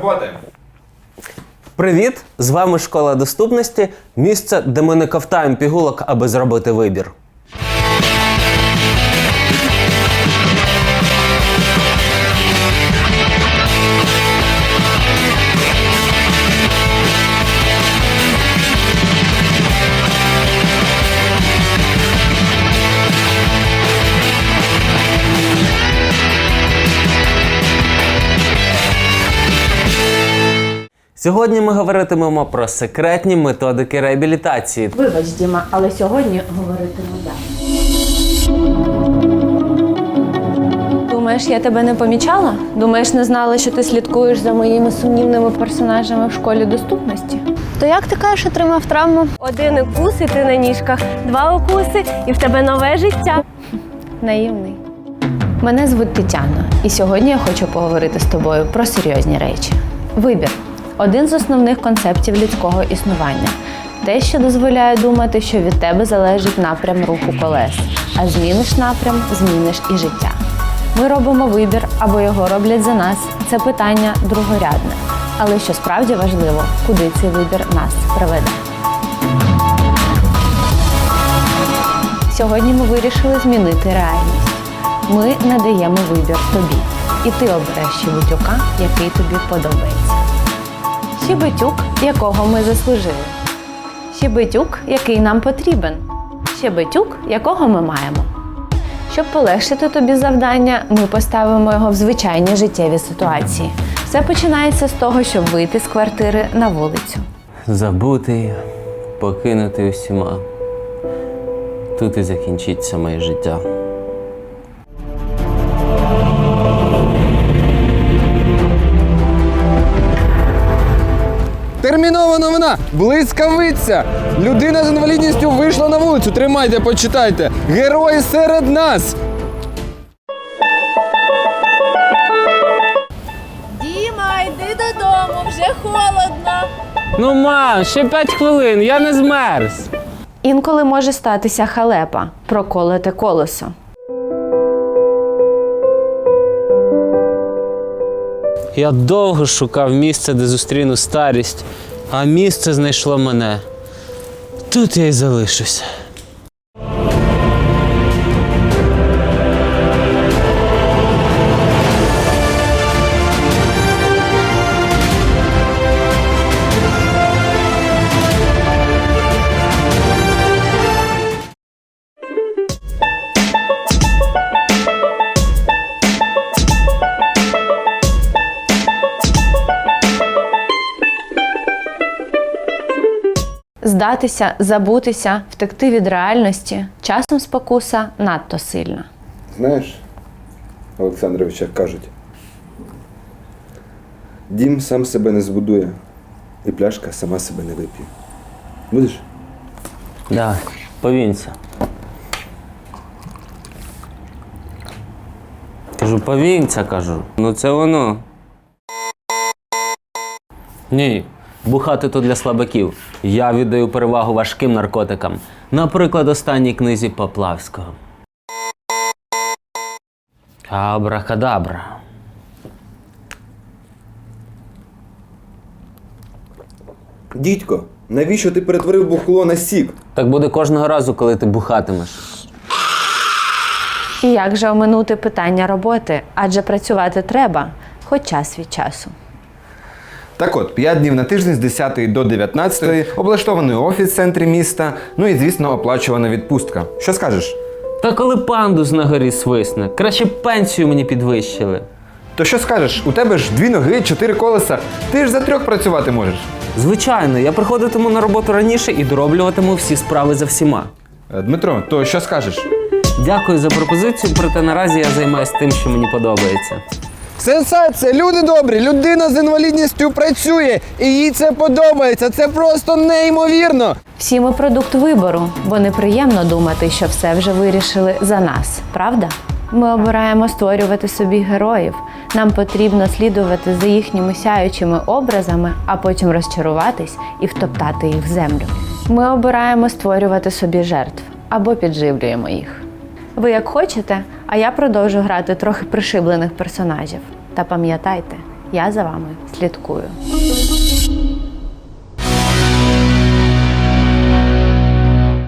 роботи. Привіт! З вами школа доступності, місце, де ми не ковтаємо пігулок, аби зробити вибір. Сьогодні ми говоритимемо про секретні методики реабілітації. Вибач, Діма, але сьогодні говоритиму я. Думаєш, я тебе не помічала? Думаєш, не знала, що ти слідкуєш за моїми сумнівними персонажами в школі доступності? То як ти кажеш, отримав травму? Один укус і ти на ніжках, два укуси, і в тебе нове життя. Наївний. Мене звуть Тетяна, і сьогодні я хочу поговорити з тобою про серйозні речі. Вибір один з основних концептів людського існування. Те, що дозволяє думати, що від тебе залежить напрям руху колес, а зміниш напрям, зміниш і життя. Ми робимо вибір або його роблять за нас. Це питання другорядне. Але що справді важливо, куди цей вибір нас приведе. Сьогодні ми вирішили змінити реальність. Ми надаємо вибір тобі, і ти обереш щебетюка, який тобі подобається. Щебетюк, якого ми заслужили. Щебетюк, який нам потрібен. Щебетюк, якого ми маємо. Щоб полегшити тобі завдання, ми поставимо його в звичайні життєві ситуації. Все починається з того, щоб вийти з квартири на вулицю. Забутий, покинутий усіма. Тут і закінчиться моє життя. Термінова новина! Блискавиця! Людина з інвалідністю вийшла на вулицю. Тримайте, почитайте. Герої серед нас! Діма, йди додому, вже холодно. Ну, мам, ще 5 хвилин, я не змерз. Інколи може статися халепа, проколоте колесо. Я довго шукав місце, де зустріну старість, а місце знайшло мене. Тут я й залишусь. Здатися, забутися, втекти від реальності часом спокуса надто сильна. Знаєш, Олександрович, як кажуть, дім сам себе не збудує, і пляшка сама себе не вип'є. Будеш? Да, повінься. Кажу, повінься, кажу. Ну це воно. Ні, бухати то для слабаків. Я віддаю перевагу важким наркотикам. Наприклад, останній книзі Поплавського. Абракадабра. Дідько, навіщо ти перетворив бухло на сік? Так буде кожного разу, коли ти бухатимеш. І як же оминути питання роботи? Адже працювати треба, хоч час від часу. Так от, 5 днів на тиждень з 10 до 19, облаштований офіс в центрі міста, ну і, звісно, оплачувана відпустка. Що скажеш? Та коли пандус на горі свисне, краще б пенсію мені підвищили. То що скажеш? У тебе ж дві ноги, чотири колеса. Ти ж за трьох працювати можеш. Звичайно, я приходитиму на роботу раніше і дороблюватиму всі справи за всіма. Е, Дмитро, то що скажеш? Дякую за пропозицію, проте наразі я займаюся тим, що мені подобається. Сенсація! Люди добрі! Людина з інвалідністю працює, і їй це подобається. Це просто неймовірно. Всі ми продукт вибору, бо неприємно думати, що все вже вирішили за нас, правда? Ми обираємо створювати собі героїв. Нам потрібно слідувати за їхніми сяючими образами, а потім розчаруватись і втоптати їх в землю. Ми обираємо створювати собі жертв або підживлюємо їх. Ви як хочете, а я продовжу грати трохи пришиблених персонажів. Та пам'ятайте, Я за вами слідкую.